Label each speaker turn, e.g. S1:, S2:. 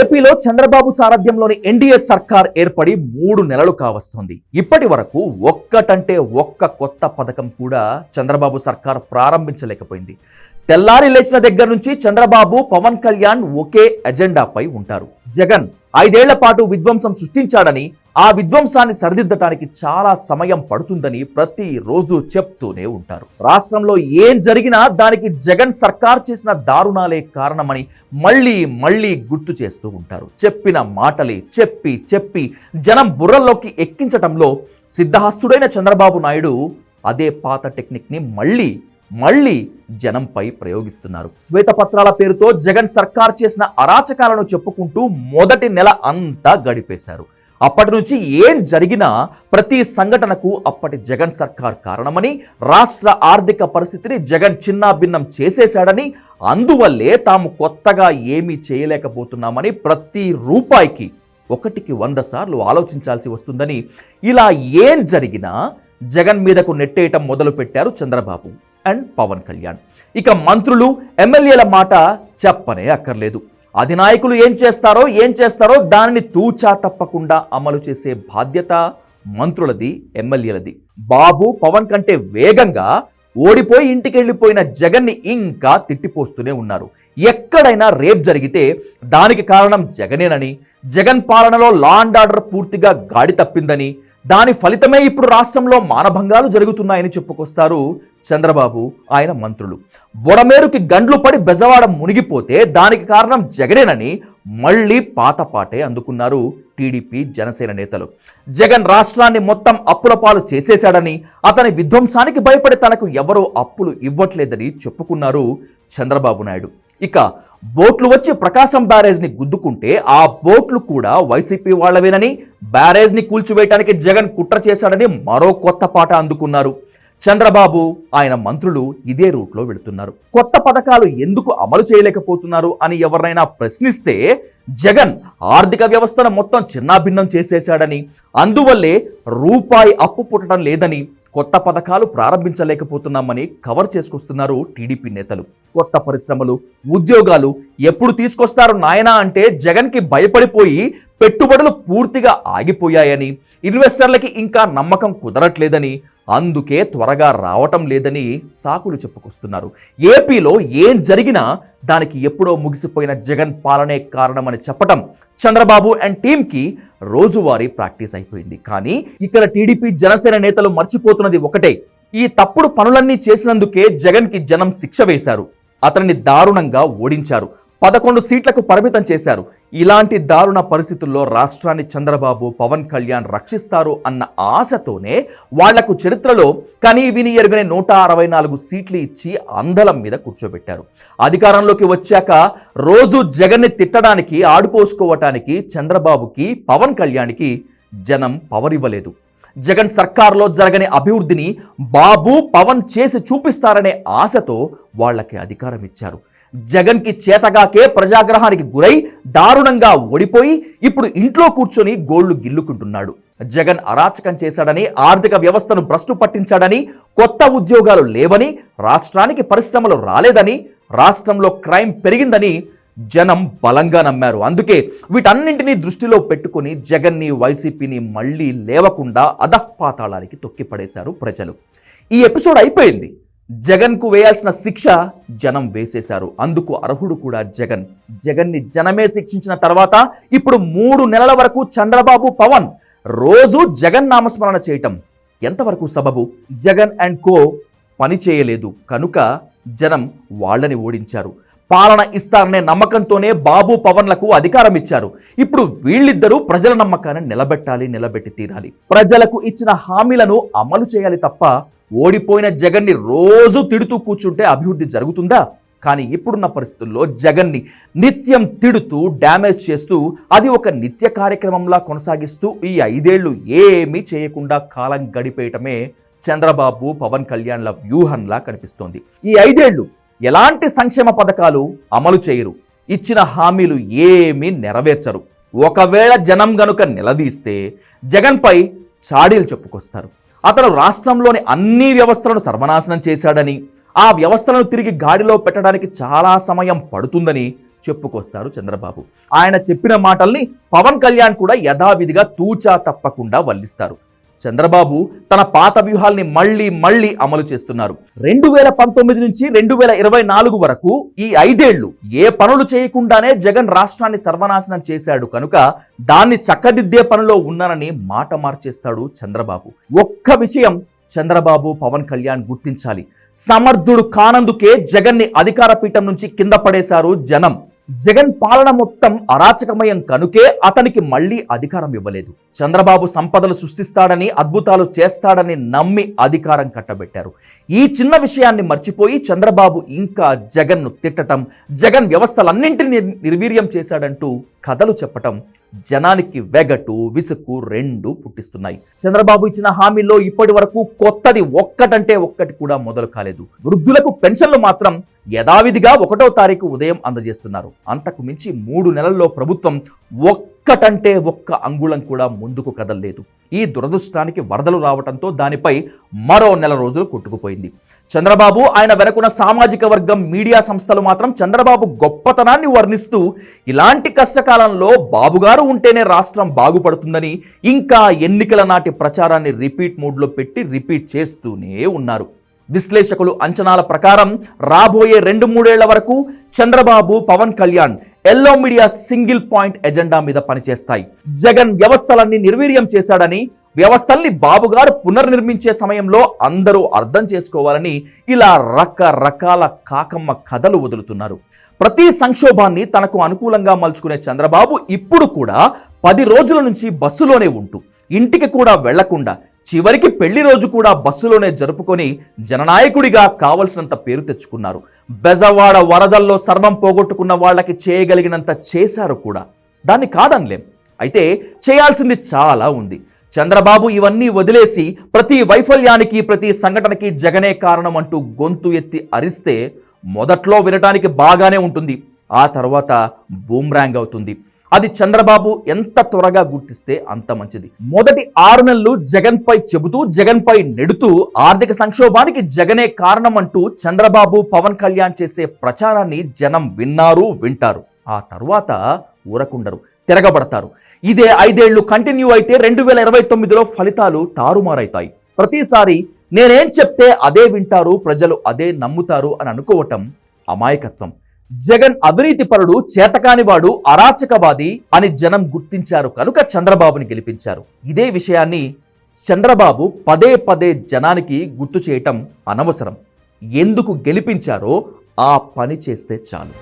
S1: ఏపీలో చంద్రబాబు సారథ్యంలోని ఎన్డీఏ సర్కార్ ఏర్పడి మూడు నెలలు కావస్తోంది. ఇప్పటి వరకు ఒక్కటంటే ఒక్క కొత్త పథకం కూడా చంద్రబాబు సర్కార్ ప్రారంభించలేకపోయింది. తెల్లారి లేచిన దగ్గర నుంచి చంద్రబాబు పవన్ కళ్యాణ్ ఒకే ఎజెండాపై ఉంటారు. జగన్ ఐదేళ్ళ పాటు విధ్వంసం సృష్టించాడని ఆ విధ్వంసాన్ని సరిదిద్దటానికి చాలా సమయం పడుతుందని ప్రతిరోజు చెప్తూనే ఉంటారు. రాష్ట్రంలో ఏం జరిగినా దానికి జగన్ సర్కార్ చేసిన దారుణాలే కారణమని మళ్ళీ మళ్ళీ గుర్తు చేస్తూ ఉంటారు. చెప్పిన మాటలే చెప్పి చెప్పి జనం బుర్రల్లోకి ఎక్కించటంలో సిద్ధహస్తుడైన చంద్రబాబు నాయుడు అదే పాత టెక్నిక్ని మళ్ళీ మళ్ళీ జనంపై ప్రయోగిస్తున్నారు. శ్వేతపత్రాల పేరుతో జగన్ సర్కార్ చేసిన అరాచకాలను చెప్పుకుంటూ మొదటి నెల అంతా గడిపేశారు. అప్పటి నుంచి ఏం జరిగినా ప్రతి సంఘటనకు అప్పటి జగన్ సర్కార్ కారణమని రాష్ట్ర ఆర్థిక పరిస్థితిని జగన్ చిన్నాభిన్నం చేసేశాడని అందువల్లే తాము కొత్తగా ఏమీ చేయలేకపోతున్నామని ప్రతి రూపాయికి ఒకటికి వంద సార్లు ఆలోచించాల్సి వస్తుందని ఇలా ఏం జరిగినా జగన్ మీదకు నెట్టేయటం మొదలు పెట్టారు చంద్రబాబు. అండ్ పవన్ కళ్యాణ్. ఇక మంత్రులు ఎమ్మెల్యేల మాట చెప్పనే అక్కర్లేదు. అధినాయకులు ఏం చేస్తారో ఏం చేస్తారో దానిని తూచా తప్పకుండా అమలు చేసే బాధ్యత మంత్రులది ఎమ్మెల్యేలది. బాబు పవన్ కంటే వేగంగా ఓడిపోయి ఇంటికి వెళ్ళిపోయిన జగన్ని ఇంకా తిట్టిపోస్తూనే ఉన్నారు. ఎక్కడైనా రేప్ జరిగితే దానికి కారణం జగనేనని జగన్ పాలనలో లా అండ్ ఆర్డర్ పూర్తిగా గాడి తప్పిందని దాని ఫలితమే ఇప్పుడు రాష్ట్రంలో మానభంగాలు జరుగుతున్నాయని చెప్పుకొస్తారు చంద్రబాబు ఆయన మంత్రులు. బొడమేరుకి గండ్లు పడి బెజవాడ మునిగిపోతే దానికి కారణం జగనేనని మళ్ళీ పాతపాటే అందుకున్నారు టీడీపీ జనసేన నేతలు. జగన్ రాష్ట్రాన్ని మొత్తం అప్పుల పాలు చేసేశాడని అతని విధ్వంసానికి భయపడి తనకు ఎవరూ అప్పులు ఇవ్వట్లేదని చెప్పుకున్నారు చంద్రబాబు నాయుడు. ఇక బోట్లు వచ్చి ప్రకాశం బ్యారేజ్ని గుద్దుకుంటే ఆ బోట్లు కూడా వైసీపీ వాళ్ళవేనని బ్యారేజ్ని కూల్చివేయటానికి జగన్ కుట్ర చేశాడని మరో కొత్త పాట అందుకున్నారు. చంద్రబాబు ఆయన మంత్రులు ఇదే రూట్లో వెళుతున్నారు. కొత్త పథకాలు ఎందుకు అమలు చేయలేకపోతున్నారు అని ఎవరినైనా ప్రశ్నిస్తే జగన్ ఆర్థిక వ్యవస్థను మొత్తం చిన్నాభిన్నం చేసేశాడని అందువల్లే రూపాయి అప్పు పుట్టడం లేదని కొత్త పథకాలు ప్రారంభించలేకపోతున్నామని కవర్ చేసుకొస్తున్నారు టీడీపీ నేతలు. కొత్త పరిశ్రమలు ఉద్యోగాలు ఎప్పుడు తీసుకొస్తారు నాయనా అంటే జగన్కి భయపడిపోయి పెట్టుబడులు పూర్తిగా ఆగిపోయాయని ఇన్వెస్టర్లకి ఇంకా నమ్మకం కుదరట్లేదని అందుకే త్వరగా రావటం లేదని సాకులు చెప్పుకొస్తున్నారు. ఏపీలో ఏం జరిగినా దానికి ఎప్పుడో ముగిసిపోయిన జగన్ పాలనే కారణమని చెప్పటం చంద్రబాబు అండ్ టీంకి రోజువారీ ప్రాక్టీస్ అయిపోయింది. కానీ ఇక్కడ టీడీపీ జనసేన నేతలు మర్చిపోతున్నది ఒకటే. ఈ తప్పుడు పనులన్నీ చేసినందుకే జగన్కి జనం శిక్ష వేశారు. అతన్ని దారుణంగా ఓడించారు. పదకొండు సీట్లకు పరిమితం చేశారు. ఇలాంటి దారుణ పరిస్థితుల్లో రాష్ట్రాన్ని చంద్రబాబు పవన్ కళ్యాణ్ రక్షిస్తారు అన్న ఆశతోనే వాళ్ళకు చరిత్రలో కనీ విని ఎరుగని నూట అరవై నాలుగు సీట్లు ఇచ్చి అందలం మీద కూర్చోబెట్టారు. అధికారంలోకి వచ్చాక రోజు జగన్ని తిట్టడానికి ఆడుపోసుకోవటానికి చంద్రబాబుకి పవన్ కళ్యాణ్కి జనం పవరివ్వలేదు. జగన్ సర్కార్లో జరగని అభివృద్ధిని బాబు పవన్ చేసి చూపిస్తారనే ఆశతో వాళ్ళకి అధికారం ఇచ్చారు జగన్కి చేతగాకే ప్రజాగ్రహానికి గురై దారుణంగా ఓడిపోయి ఇప్పుడు ఇంట్లో కూర్చొని గోళ్ళు గిల్లుకుంటున్నాడు. జగన్ అరాచకం చేశాడని ఆర్థిక వ్యవస్థను భ్రష్టు పట్టించాడని కొత్త ఉద్యోగాలు లేవని రాష్ట్రానికి పరిశ్రమలు రాలేదని రాష్ట్రంలో క్రైమ్ పెరిగిందని జనం బలంగా నమ్మారు. అందుకే వీటన్నింటినీ దృష్టిలో పెట్టుకుని జగన్ని వైసీపీని మళ్ళీ లేవకుండా అధఃపాతాళానికి తొక్కిపడేశారు ప్రజలు. ఈ ఎపిసోడ్ అయిపోయింది. జగన్కు వేయాల్సిన శిక్ష జనం వేసేశారు. అందుకు అర్హుడు కూడా జగన్. జగన్ని జనమే శిక్షించిన తర్వాత ఇప్పుడు మూడు నెలల వరకు చంద్రబాబు పవన్ రోజు జగన్ నామస్మరణ చేయటం ఎంతవరకు సబబు? జగన్ అండ్ కో పని చేయలేదు. కనుక జనం వాళ్ళని ఓడించారు. పాలన ఇస్తారనే నమ్మకంతోనే బాబు పవన్లకు అధికారం ఇచ్చారు. ఇప్పుడు వీళ్ళిద్దరూ ప్రజల నమ్మకాన్ని నిలబెట్టాలి నిలబెట్టి తీరాలి. ప్రజలకు ఇచ్చిన హామీలను అమలు చేయాలి తప్ప ఓడిపోయిన జగన్ని రోజు తిడుతూ కూర్చుంటే అభివృద్ధి జరుగుతుందా? కానీ ఇప్పుడున్న పరిస్థితుల్లో జగన్ని నిత్యం తిడుతూ డ్యామేజ్ చేస్తూ అది ఒక నిత్య కార్యక్రమంలా కొనసాగిస్తూ ఈ ఐదేళ్ళు ఏమీ చేయకుండా కాలం గడిపేయటమే చంద్రబాబు పవన్ కళ్యాణ్ల వ్యూహంలా కనిపిస్తోంది. ఈ ఐదేళ్ళు ఎలాంటి సంక్షేమ పథకాలు అమలు చేయరు. ఇచ్చిన హామీలు ఏమీ నెరవేర్చరు. ఒకవేళ జనం గనుక నిలదీస్తే జగన్పై చాడీలు చెప్పుకొస్తారు. అతను రాష్ట్రంలోని అన్ని వ్యవస్థలను సర్వనాశనం చేశాడని ఆ వ్యవస్థలను తిరిగి గాడిలో పెట్టడానికి చాలా సమయం పడుతుందని చెప్పుకొస్తారు చంద్రబాబు. ఆయన చెప్పిన మాటల్ని పవన్ కళ్యాణ్ కూడా యథావిధిగా తూచా తప్పకుండా వల్లిస్తారు. చంద్రబాబు తన పాత వ్యూహాల్ని మళ్ళీ మళ్ళీ అమలు చేస్తున్నారు. రెండు వేల పంతొమ్మిది నుంచి రెండు వేల ఇరవై నాలుగు వరకు ఈ ఐదేళ్ళు ఏ పనులు చేయకుండానే జగన్ రాష్ట్రాన్ని సర్వనాశనం చేశాడు కనుక దాన్ని చక్కదిద్దే పనిలో ఉన్నానని మాట మార్చేస్తాడు చంద్రబాబు. ఒక్క విషయం చంద్రబాబు పవన్ కళ్యాణ్ గుర్తించాలి. సమర్థుడు కానందుకే జగన్ని అధికార పీఠం నుంచి కింద పడేశారు జనం. జగన్ పాలన మొత్తం అరాచకమయం కనుకే అతనికి మళ్ళీ అధికారం ఇవ్వలేదు. చంద్రబాబు సంపదలు సృష్టిస్తాడని అద్భుతాలు చేస్తాడని నమ్మి అధికారం కట్టబెట్టారు. ఈ చిన్న విషయాన్ని మర్చిపోయి చంద్రబాబు ఇంకా జగన్ను తిట్టటం జగన్ వ్యవస్థలన్నింటినీ నిర్వీర్యం చేశాడంటూ కథలు చెప్పటం జనానికి వెగటు విసుక్కు రెండు పుట్టిస్తున్నాయి. చంద్రబాబు ఇచ్చిన హామీలో ఇప్పటి వరకు కొత్తది ఒక్కటంటే ఒక్కటి కూడా మొదలు కాలేదు. వృద్ధులకు పెన్షన్లు మాత్రం యథావిధిగా ఒకటో తారీఖు ఉదయం అందజేస్తున్నారు. అంతకు మించి మూడు నెలల్లో ప్రభుత్వం ఒక్కటంటే ఒక్క అంగుళం కూడా ముందుకు కదలలేదు. ఈ దురదృష్టానికి వరదలు రావడంతో దానిపై మరో నెల రోజులు కొట్టుకుపోయింది. చంద్రబాబు ఆయన వెనకున్న సామాజిక వర్గం మీడియా సంస్థలు మాత్రం చంద్రబాబు గొప్పతనాన్ని వర్ణిస్తూ ఇలాంటి కష్టకాలంలో బాబుగారు ఉంటేనే రాష్ట్రం బాగుపడుతుందని ఇంకా ఎన్నికల నాటి ప్రచారాన్ని రిపీట్ మోడ్లో పెట్టి రిపీట్ చేస్తూనే ఉన్నారు. విశ్లేషకులు అంచనాల ప్రకారం రాబోయే రెండు మూడేళ్ళ వరకు Chandrababu Pawan Kalyan yellow media single point agenda మీద పనిచేస్తాయి. జగన్ వ్యవస్థలన్నీ నిర్వీర్యం చేశాడని వ్యవస్థల్ని బాబుగారు పునర్నిర్మించే సమయంలో అందరూ అర్థం చేసుకోవాలని ఇలా రకరకాల కాకమ్మ కథలు వదులుతున్నారు. ప్రతి సంక్షోభాన్ని తనకు అనుకూలంగా మలుచుకునే చంద్రబాబు ఇప్పుడు కూడా పది రోజుల నుంచి బస్సులోనే ఉంటూ ఇంటికి కూడా వెళ్ళకుండా చివరికి పెళ్ళి రోజు కూడా బస్సులోనే జరుపుకొని జననాయకుడిగా కావలసినంత పేరు తెచ్చుకున్నారు. బెజవాడ వరదల్లో సర్వం పోగొట్టుకున్న వాళ్ళకి చేయగలిగినంత చేశారు కూడా. దాన్ని కాదనిలేం. అయితే చేయాల్సింది చాలా ఉంది. చంద్రబాబు ఇవన్నీ వదిలేసి ప్రతి వైఫల్యానికి ప్రతి సంఘటనకి జగనే కారణం అంటూ గొంతు ఎత్తి అరిస్తే మొదట్లో వినటానికి బాగానే ఉంటుంది. ఆ తర్వాత బూమ్రాంగ్ అవుతుంది. అది చంద్రబాబు ఎంత త్వరగా గుర్తిస్తే అంత మంచిది. మొదటి ఆరు నెలలు జగన్ పై చెబుతూ జగన్ పై నెడుతూ ఆర్థిక సంక్షోభానికి జగనే కారణం అంటూ చంద్రబాబు పవన్ కళ్యాణ్ చేసే ప్రచారాన్ని జనం విన్నారు వింటారు. ఆ తర్వాత ఊరకుండరు తిరగబడతారు. ఇదే ఐదేళ్ళు కంటిన్యూ అయితే రెండు వేల ఇరవై తొమ్మిదిలో ఫలితాలు తారుమారైతాయి. ప్రతిసారి నేనేం చెప్తే అదే వింటారు ప్రజలు అదే నమ్ముతారు అని అనుకోవటం అమాయకత్వం. జగన్ అవినీతి పరుడు చేతకానివాడు అరాచకవాది అని జనం గుర్తించారు కనుక చంద్రబాబుని గెలిపించారు. ఇదే విషయాన్ని చంద్రబాబు పదే పదే జనానికి గుర్తు చేయటం అనవసరం. ఎందుకు గెలిపించారో ఆ పని చేస్తే చాలు.